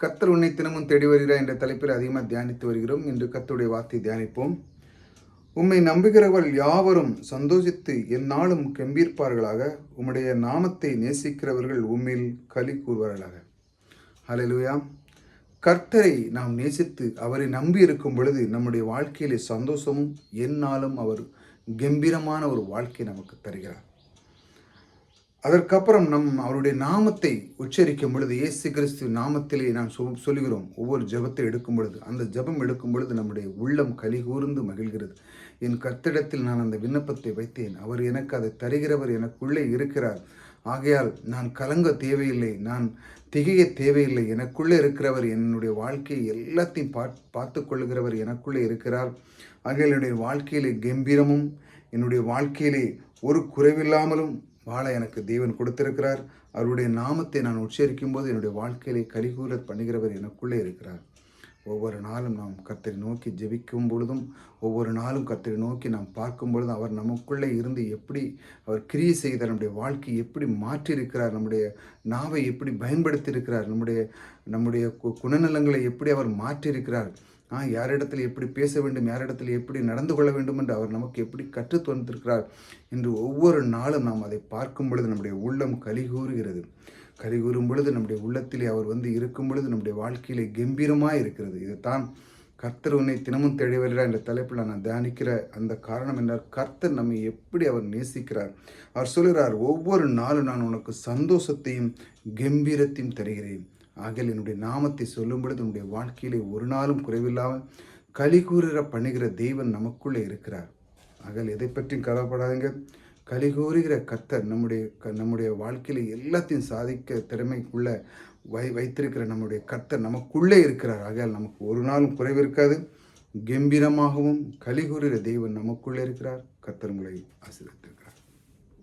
கத்தர் உன்னை தினமும் தேடி வருகிறார் என்ற தலைப்பில் அதிகமாக தியானித்து வருகிறோம். இன்று கத்தருடைய வார்த்தை தியானிப்போம். உம்மை நம்புகிறவர்கள் யாவரும் சந்தோஷித்து எந்நாளும் கம்பீர்ப்பார்களாக உம்முடைய நாமத்தை நேசிக்கிறவர்கள் உம்மில் களி கூறுவார்களாக. ஹalleluya கர்த்தரை நாம் நேசித்து அவரை நம்பி இருக்கும் பொழுது நம்முடைய வாழ்க்கையிலே சந்தோஷமும் எந்நாளும் அவர் கம்பீரமான ஒரு வாழ்க்கை நமக்கு தருகிறார். அதற்கப்புறம் நம் அவருடைய நாமத்தை உச்சரிக்கும் பொழுது இயேசு கிறிஸ்து நாமத்திலே நாம் சொல்கிறோம் ஒவ்வொரு ஜெபத்தை எடுக்கும் பொழுது அந்த ஜெபம் எடுக்கும் பொழுது நம்முடைய உள்ளம் கலிகூர்ந்து மகிழ்கிறது. என் கத்திடத்தில் நான் அந்த விண்ணப்பத்தை வைத்தேன். அவர் எனக்கு அதை தருகிறவர் எனக்குள்ளே இருக்கிறார். ஆகையால் நான் கலங்க தேவையில்லை. நான் திகைய தேவையில்லை. எனக்குள்ளே இருக்கிறவர் என்னுடைய வாழ்க்கையை எல்லாத்தையும் பா பார்த்து கொள்ளுகிறவர் எனக்குள்ளே இருக்கிறார். ஆகையால் என்னுடைய வாழ்க்கையிலே கம்பீரமும் என்னுடைய வாழ்க்கையிலே ஒரு குறைவில்லாமலும் வாழ எனக்கு தேவன் கொடுத்திருக்கிறார். அவருடைய நாமத்தை நான் உச்சரிக்கும் போது என்னுடைய வாழ்க்கையிலே கலிகூர பண்ணுகிறவர் எனக்குள்ளே இருக்கிறார். ஒவ்வொரு நாளும் நாம் கர்த்தரை நோக்கி ஜெபிக்கும் பொழுதும் ஒவ்வொரு நாளும் கர்த்தரை நோக்கி நாம் பார்க்கும் பொழுதும் அவர் நமக்குள்ளே இருந்து எப்படி அவர் கிரியை செய்தார் நம்முடைய வாழ்க்கையை எப்படி மாற்றியிருக்கிறார் நம்முடைய நாவை எப்படி பயன்படுத்தியிருக்கிறார் நம்முடைய நம்முடைய கு- குணநலங்களை எப்படி அவர் மாற்றியிருக்கிறார் யாரிடத்தில் எப்படி பேச வேண்டும் யாரிடத்தில் எப்படி நடந்து கொள்ள வேண்டும் என்று அவர் நமக்கு எப்படி கற்றுத் தந்திருக்கிறார் என்று ஒவ்வொரு நாளும் நாம் அதை பார்க்கும் பொழுது நம்முடைய உள்ளம் கலிகூறுகிறது. கலிகூறும் பொழுது நம்முடைய உள்ளத்திலே அவர் வந்து இருக்கும் பொழுது நம்முடைய வாழ்க்கையிலே கம்பீரமாக இருக்கிறது. இதைத்தான் கர்த்தர் உன்னை தினமும் தேடி வருகிறார் என்ற தலைப்பில் நான் தியானிக்கிற அந்த காரணம் என்றால் கர்த்தர் நம்மை எப்படி அவர் நேசிக்கிறார். அவர் சொல்கிறார் ஒவ்வொரு நாளும் நான் உனக்கு சந்தோஷத்தையும் கம்பீரத்தையும் தருகிறேன். ஆகிய என்னுடைய நாமத்தை சொல்லும் பொழுது உன்னுடைய வாழ்க்கையிலே ஒரு நாளும் குறைவில்லாமல் களி கூறுகிற பண்ணுகிற தெய்வன் நமக்குள்ளே இருக்கிறார். ஆகல் எதை பற்றியும் கவலைப்படாதுங்க. களி கூறுகிற கத்தர் நம்முடைய க- நம்முடைய வாழ்க்கையில எல்லாத்தையும் சாதிக்க திறமைக்குள்ள வை வைத்திருக்கிற நம்முடைய கர்த்தர் நமக்குள்ளே இருக்கிறார். ஆகையால் நமக்கு ஒரு நாளும் குறைவு இருக்காது. கம்பீரமாகவும் களி கூறுகிற தெய்வன் நமக்குள்ளே இருக்கிறார். கர்த்தர் உங்களை ஆசீர்வதித்திருக்கிறார்.